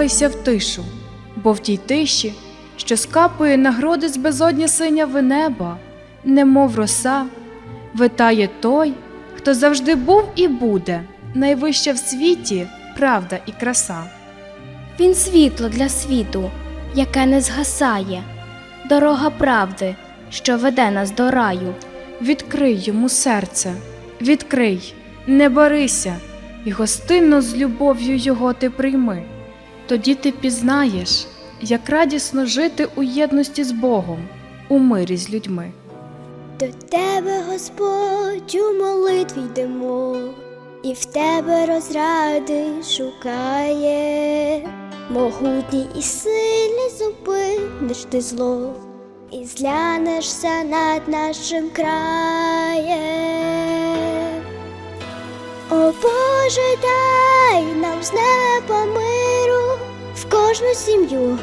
слухайся в тишу, бо в тій тиші, що скапує нагороди з безодні синяви неба, немов роса, витає той, хто завжди був і буде, найвища в світі правда і краса. Він світло для світу, яке не згасає, дорога правди, що веде нас до раю. Відкрий йому серце, відкрий, не барися, і гостинно з любов'ю його ти прийми. Тоді ти пізнаєш, як радісно жити у єдності з Богом, у мирі з людьми. До тебе, Господь, у молитві йдемо, і в тебе розради шукає, могутній і сильний зупиниш ти зло, і зглянешся над нашим краєм. О Боже, дай нам з неба миру кожну сім'ю,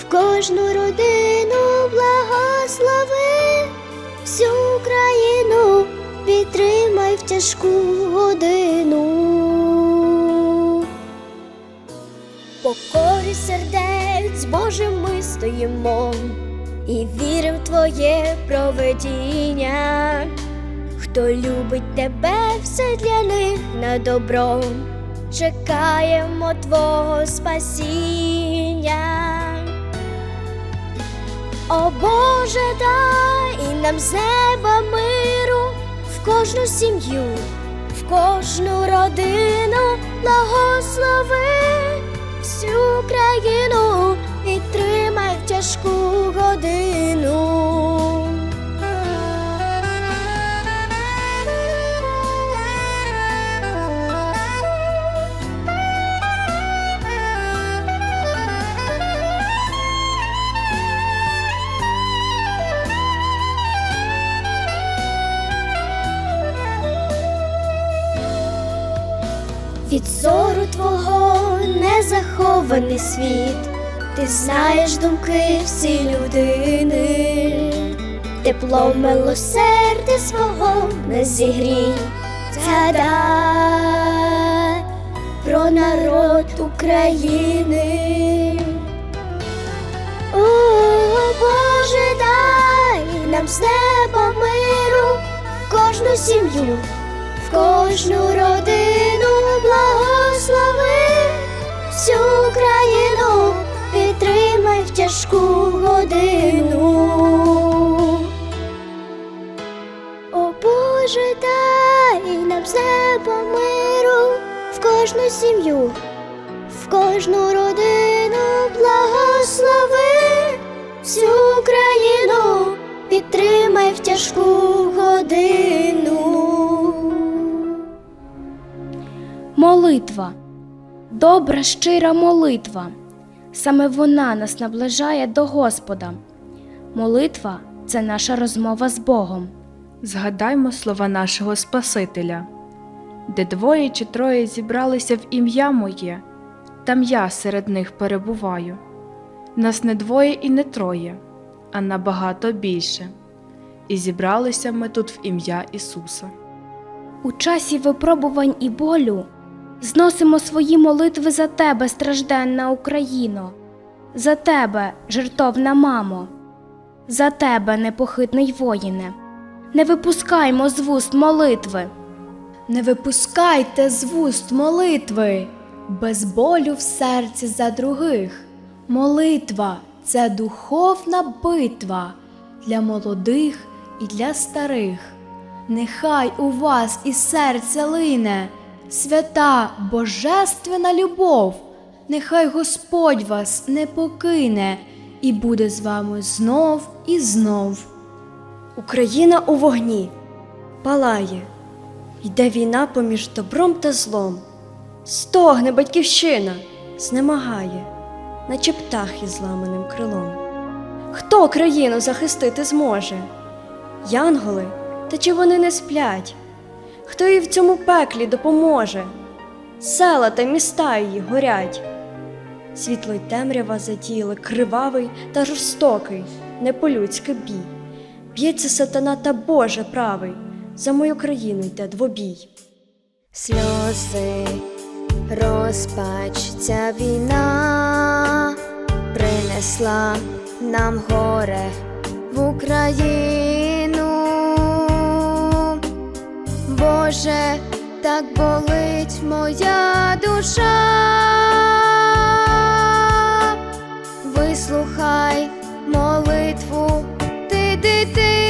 в кожну родину благослови всю Україну підтримай в тяжку годину. Покорі сердець Божим ми стоїмо і віримо в Твоє проведіння. Хто любить тебе, все для них на добро, чекаємо Твого спасіння. О Боже, дай нам з неба миру в кожну сім'ю, в кожну родину благослови всю країну підтримай в тяжку годину. Захований світ, ти знаєш думки всі людини, тепло милосердя свого не зігрій, згадай про народ України. О, Боже, дай нам з неба миру в кожну сім'ю в кожну родину благослови тяжку годину. О Боже, дай нам неба миру в кожну сім'ю, в кожну родину благослови всю країну підтримай в тяжку годину. Молитва, добра щира молитва. Саме вона нас наближає до Господа. Молитва це наша розмова з Богом. Згадаймо слова нашого Спасителя, де двоє чи троє зібралися в ім'я моє, там я серед них перебуваю. Нас не двоє і не троє, а набагато більше. І зібралися ми тут в ім'я Ісуса. У часі випробувань і болю зносимо свої молитви за тебе, стражденна Україно, за тебе, жертовна мамо, за тебе, непохитний воїне. Не випускаймо з вуст молитви. Не випускайте з вуст молитви, без болю в серці за других. Молитва це духовна битва для молодих і для старих. Нехай у вас із серця лине свята божественна любов, нехай Господь вас не покине і буде з вами знов і знов. Україна у вогні палає, йде війна поміж добром та злом. Стогне батьківщина, знемагає, наче птах із зламаним крилом. Хто країну захистити зможе? Янголи, та чи вони не сплять? Хто їй в цьому пеклі допоможе? Села та міста її горять. Світло й темрява задіяли кривавий та жорстокий, не по-людськи бій. Б'ється сатана та Боже правий, за мою країну йде двобій. Сльози розпач ця війна принесла нам горе в Україну. Боже, так болить моя душа. Вислухай молитву ти дитини.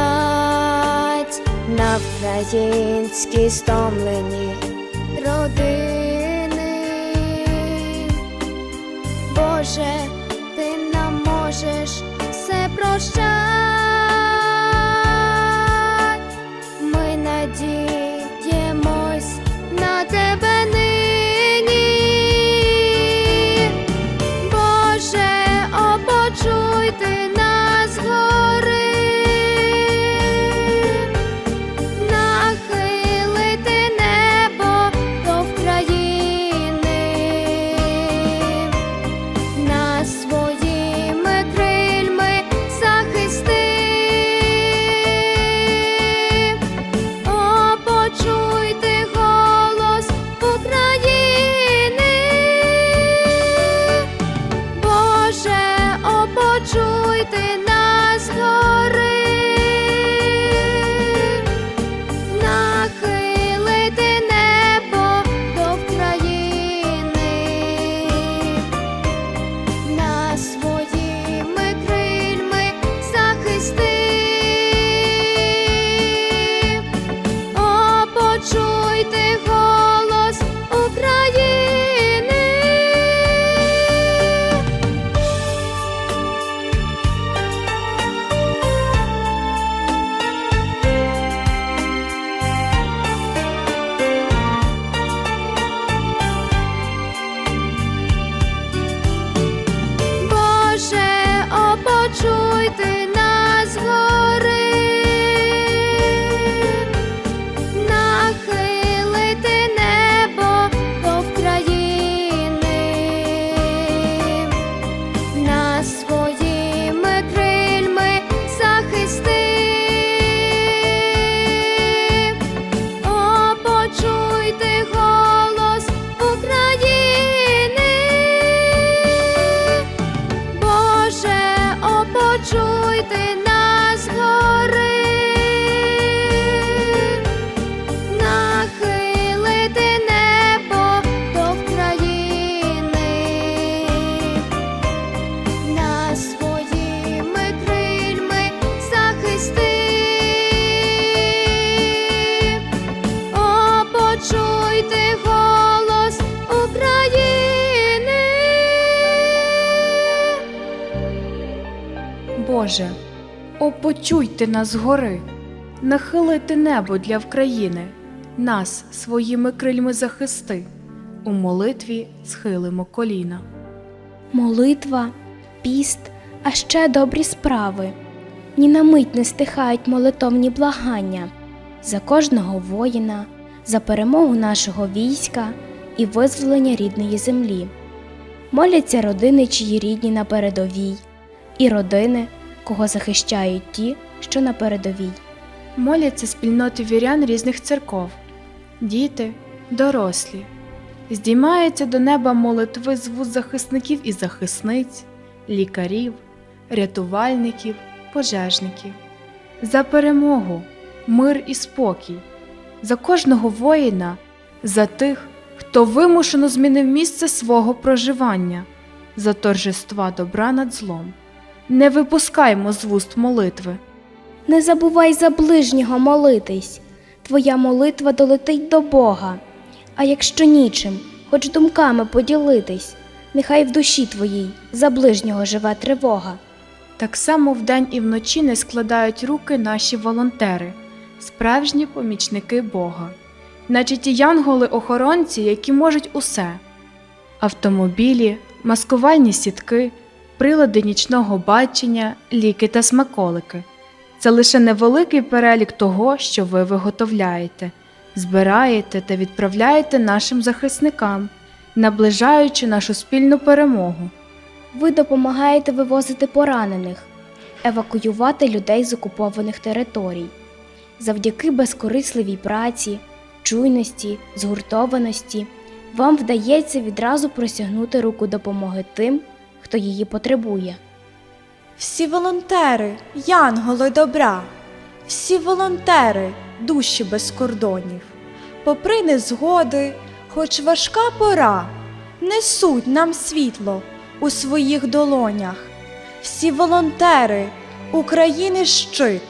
Благодать на українські стомлені родини. Боже, ти нам можеш все прощать. Почуйте Боже, о, почуйте нас гори, нахилити небо для України, нас своїми крильми захисти, у молитві схилимо коліна. Молитва, піст, а ще добрі справи. Ні на мить не стихають молитовні благання за кожного воїна, за перемогу нашого війська і визволення рідної землі. Моляться родини, чиї рідні на передовій, і родини, кого захищають ті, що на передовій. Моляться спільноти вірян різних церков, діти, дорослі. Здіймаються до неба молитви з вуз захисників і захисниць, лікарів, рятувальників, пожежників, за перемогу, мир і спокій, за кожного воїна, за тих, хто вимушено змінив місце свого проживання, за торжества добра над злом. Не випускаймо з вуст молитви. Не забувай за ближнього молитись, твоя молитва долетить до Бога. А якщо нічим, хоч думками поділитись, нехай в душі твоїй за ближнього живе тривога. Так само вдень і вночі не складають руки наші волонтери, справжні помічники Бога, наче ті янголи-охоронці, які можуть усе: автомобілі, маскувальні сітки, прилади нічного бачення, ліки та смаколики. Це лише невеликий перелік того, що ви виготовляєте, збираєте та відправляєте нашим захисникам, наближаючи нашу спільну перемогу. Ви допомагаєте вивозити поранених, евакуювати людей з окупованих територій. Завдяки безкорисливій праці, чуйності, згуртованості вам вдається відразу просягнути руку допомоги тим, хто її потребує. Всі волонтери, янголи добра, всі волонтери, душі без кордонів. Попри незгоди, хоч важка пора, несуть нам світло у своїх долонях. Всі волонтери, України щит,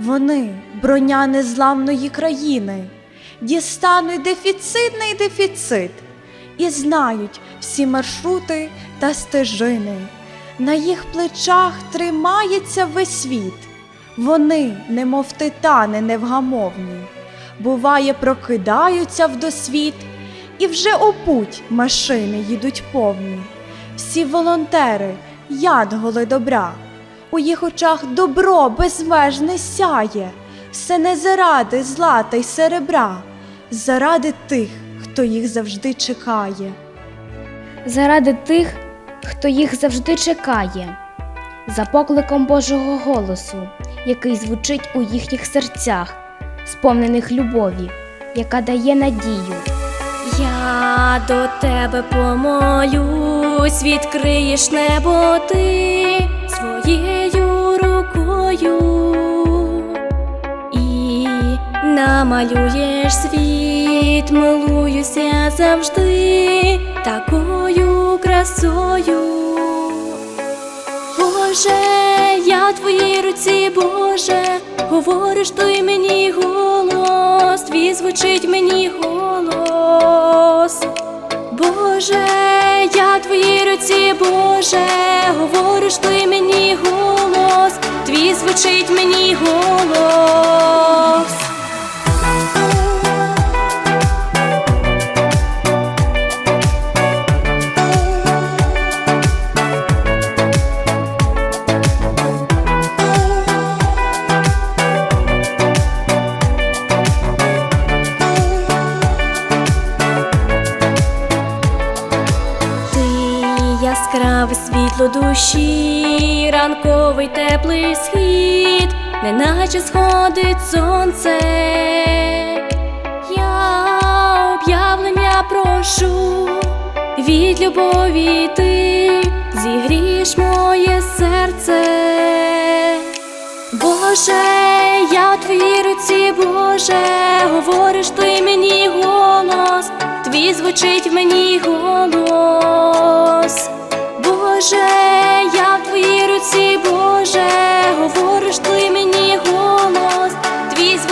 вони броня незламної країни, дістануть дефіцитний дефіцит і знають всі маршрути та стежини. На їх плечах тримається весь світ. Вони, немов титани невгамовні, буває, прокидаються в досвіт, і вже у путь машини їдуть повні. Всі волонтери, янголи добра, у їх очах добро безмежне сяє, все не заради злата й серебра, заради тих, хто їх завжди чекає. заради тих, хто їх завжди чекає, за покликом Божого голосу, який звучить у їхніх серцях, сповнених любові, яка дає надію. Я до тебе помолюсь, відкриєш небо ти своєю рукою намалюєш світ, милуюся завжди такою красою. Боже, я в твоїй руці, Боже, говориш ти мені голос, твій звучить мені голос. Боже, я в твоїй руці, Боже, говориш ти мені голос, твій звучить мені голос. Ранковий теплий схід, неначе сходить сонце. Я об'явлення прошу, від любові ти зігрієш моє серце. Боже, я в твоїй руці, Боже, говориш ти мені голос, твій звучить в мені голос. Боже,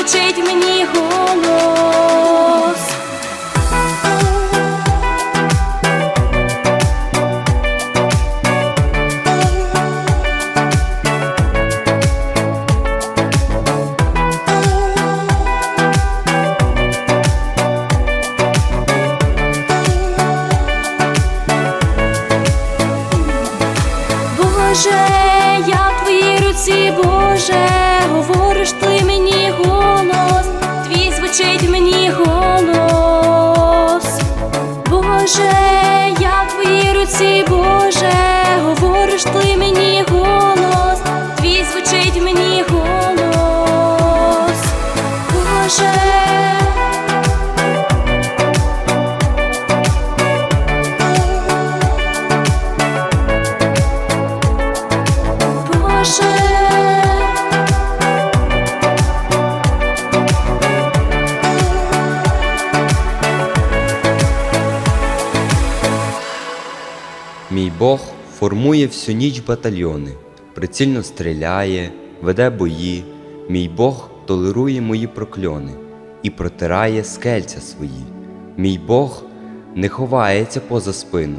в мені Боже, я в твоїй руці, Боже, говориш ти мені Формує всю ніч батальйони, прицільно стріляє, веде бої. Мій Бог толерує мої прокльони і протирає скельця свої. Мій Бог не ховається поза спину,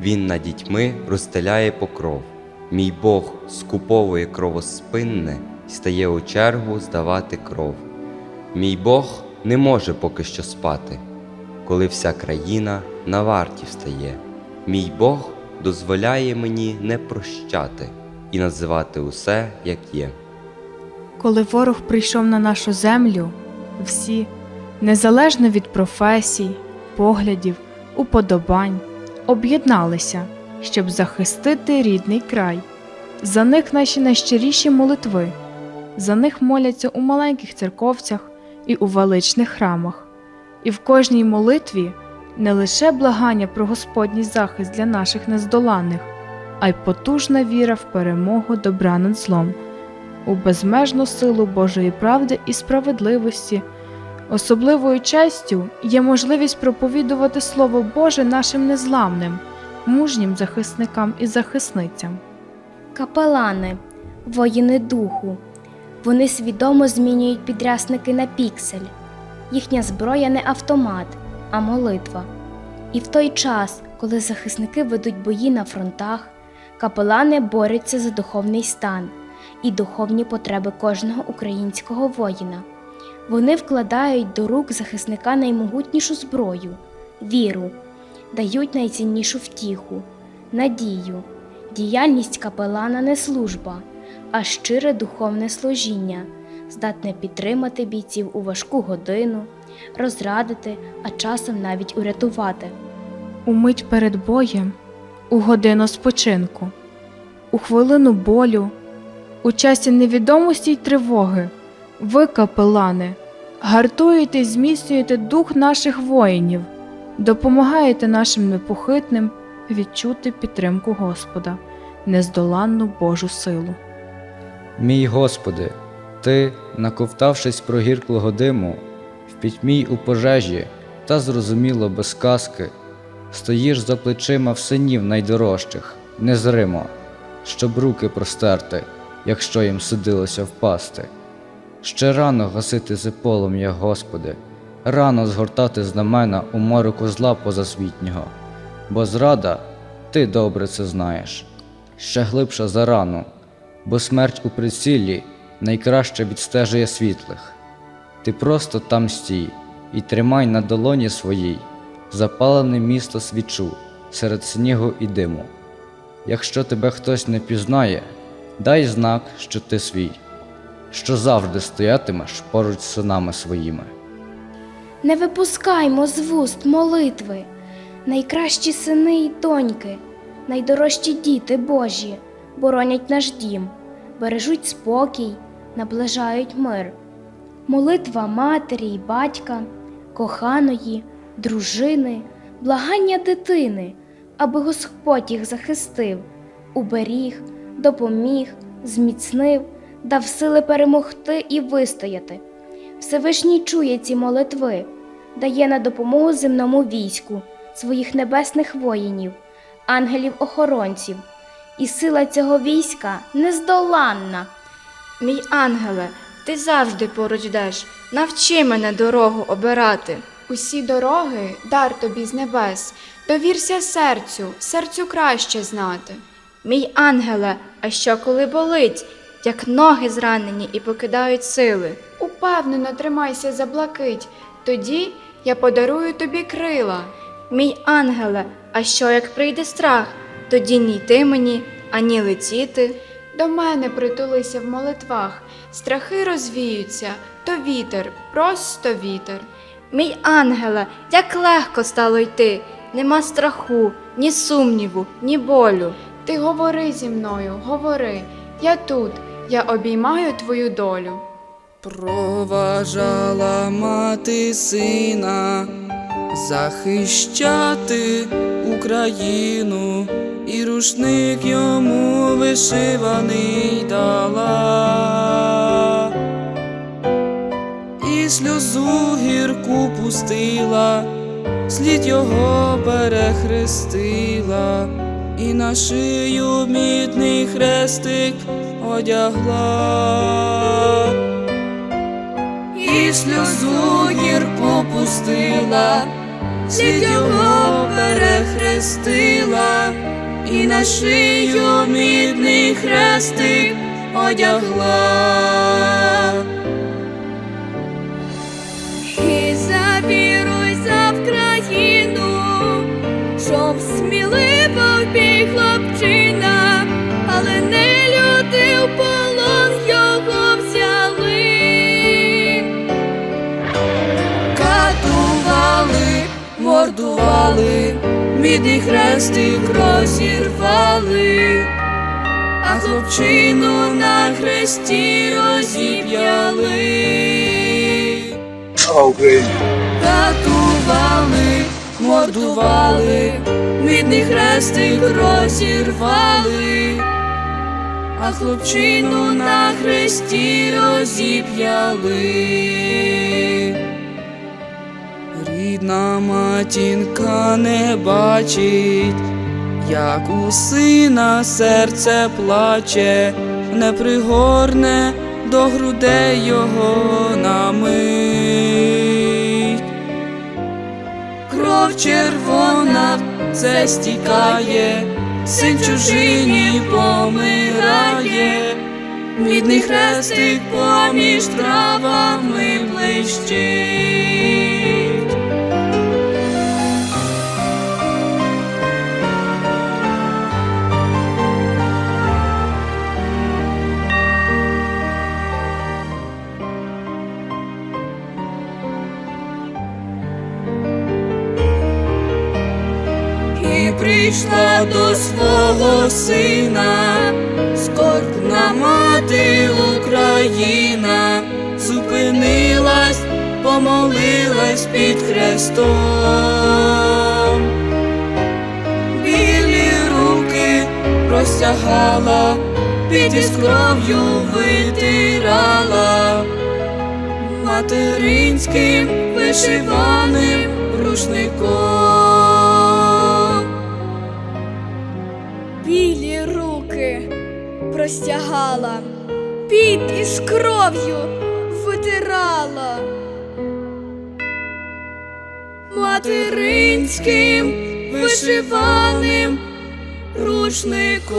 Він над дітьми розстеляє покров. Мій Бог скуповує кровоспинне й стає у чергу здавати кров. Мій Бог не може поки що спати, коли вся країна на варті встає. Мій Бог дозволяє мені не прощати і називати усе, як є. Коли ворог прийшов на нашу землю, всі, незалежно від професій, поглядів, уподобань, об'єдналися, щоб захистити рідний край. За них наші найщиріші молитви, за них моляться у маленьких церковцях і у величних храмах. І в кожній молитві не лише благання про Господній захист для наших нездоланних, а й потужна віра в перемогу добра над злом у безмежну силу Божої правди і справедливості. Особливою честю є можливість проповідувати Слово Боже нашим незламним, мужнім захисникам і захисницям. Капелани, воїни духу. Вони свідомо змінюють підрясники на піксель. Їхня зброя не автомат, а молитва. І в той час, коли захисники ведуть бої на фронтах, капелани борються за духовний стан і духовні потреби кожного українського воїна. Вони вкладають до рук захисника наймогутнішу зброю віру, дають найціннішу втіху, надію. Діяльність капелана не служба, а щире духовне служіння, здатне підтримати бійців у важку годину, розрадити, а часом навіть урятувати. У мить перед боєм, у годину спочинку, у хвилину болю, у часі невідомості й тривоги, ви, капелани, гартуєте й зміцнюєте дух наших воїнів, допомагаєте нашим непохитним відчути підтримку Господа, нездоланну Божу силу. Мій Господи, Ти, наковтавшись про гірклого диму, в пітьмі у пожежі та зрозуміло без казки, стоїш за плечима в синів найдорожчих, незримо, щоб руки простерти, якщо їм судилося впасти. Ще рано гасити зи полум'я, Господи, рано згортати знамена у мороку зла позасвітнього, бо зрада, ти добре це знаєш, ще глибша за рану, бо смерть у приціллі найкраще відстежує світлих. Ти просто там стій і тримай на долоні своїй запалене місто свічу серед снігу і диму. Якщо тебе хтось не пізнає, дай знак, що ти свій, що завжди стоятимеш поруч з синами своїми. Не випускаймо з вуст молитви, найкращі сини й доньки, найдорожчі діти Божі, боронять наш дім, бережуть спокій, наближають мир. Молитва матері й батька, коханої, дружини, благання дитини, аби Господь їх захистив, уберіг, допоміг, зміцнив, дав сили перемогти і вистояти. Всевишній чує ці молитви, дає на допомогу земному війську своїх небесних воїнів, ангелів-охоронців, і сила цього війська нездоланна. Мій ангеле, ти завжди поруч йдеш, навчи мене дорогу обирати. Усі дороги дар тобі з небес, довірся серцю, серцю краще знати. Мій ангеле, а що коли болить, як ноги зранені і покидають сили? Упевнено тримайся за блакить, тоді я подарую тобі крила. Мій ангеле, а що як прийде страх, тоді ні йти мені, ані летіти. До мене притулися в молитвах, страхи розвіються, то вітер, просто вітер. Мій ангеле, як легко стало йти, нема страху, ні сумніву, ні болю. Ти говори зі мною, говори, я тут, я обіймаю твою долю. Проважала мати сина захищати Україну, і рушник йому вишиваний дала, і сльозу гірку пустила, слід його перехрестила, і на шию мідний хрестик одягла. І сльозу гірку пустила, слід його перехрестила, і на шию мідний хрестик одягла. І завіруй за Вкраїну, щоб сміливо мордували, мідний хрестик розірвали, а хлопчину на хресті розіп'яли. Катували, мордували, мідний хрестик розірвали, а хлопчину на хресті розіп'яли. Рідна матінка не бачить, як у сина серце плаче, не пригорне до грудей його на мить. Кров червона це стікає, син чужині помирає, мідний хрестик поміж травами блищить. До свого сина, скорбна мати Україна, зупинилась, помолилась під хрестом. Білі руки простягала, під із кров'ю витирала материнським вишиваним рушником. Простягала, під із кров'ю витирала. Материнським вишиваним рушником.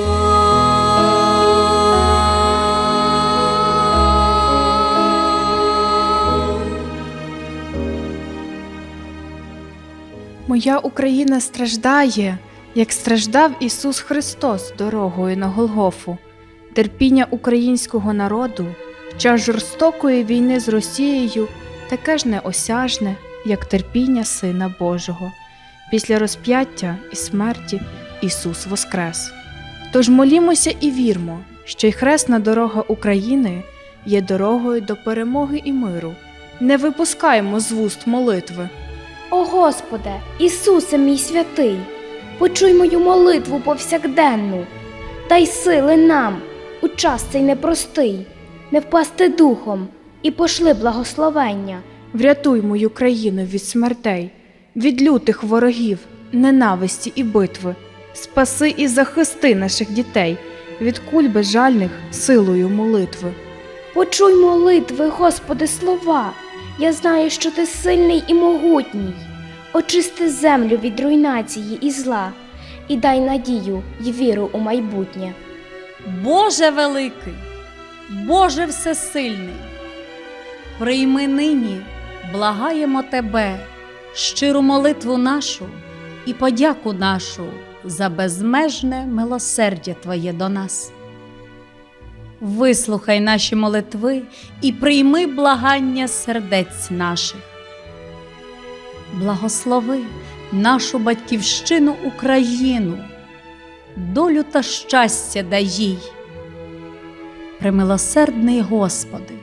Моя Україна страждає, як страждав Ісус Христос дорогою на Голгофу. Терпіння українського народу в час жорстокої війни з Росією таке ж неосяжне, як терпіння Сина Божого. Після розп'яття і смерті Ісус воскрес. Тож молімося і вірмо, що й хресна дорога України є дорогою до перемоги і миру. Не випускаємо з вуст молитви. О Господи, Ісусе мій святий, почуй мою молитву повсякденну, дай сили нам у час цей непростий, не впасти духом і пошли благословення. Врятуй мою країну від смертей, від лютих ворогів, ненависті і битви. Спаси і захисти наших дітей від куль безжальних силою молитви. Почуй молитви, Господи, слова. Я знаю, що ти сильний і могутній. Очисти землю від руйнації і зла, і дай надію й віру у майбутнє. Боже великий, Боже всесильний, прийми нині, благаємо Тебе, щиру молитву нашу і подяку нашу за безмежне милосердя Твоє до нас. Вислухай наші молитви і прийми благання сердець наших. Благослови нашу батьківщину Україну, долю та щастя дай їй. Примилосердний Господи,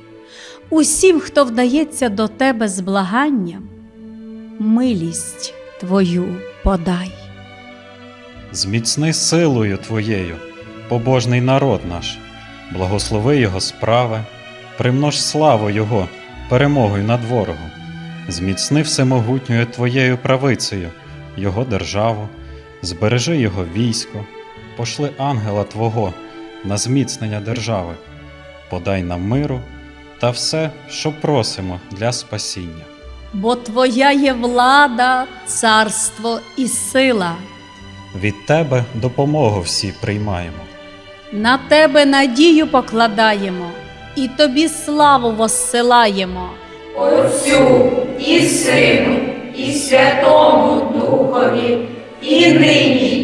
усім, хто вдається до Тебе з благанням, милість Твою подай. Зміцни силою Твоєю, побожний народ наш, благослови Його справи, примнож славу Його перемогою над ворогом, зміцни всемогутньою Твоєю правицею Його державу, збережи Його військо, пошли ангела Твого на зміцнення держави, подай нам миру та все, що просимо для спасіння. Бо Твоя є влада, царство і сила, від тебе допомогу всі приймаємо. На тебе надію покладаємо і тобі славу воссилаємо. Отцю і Сину, і Святому Духові, і нині,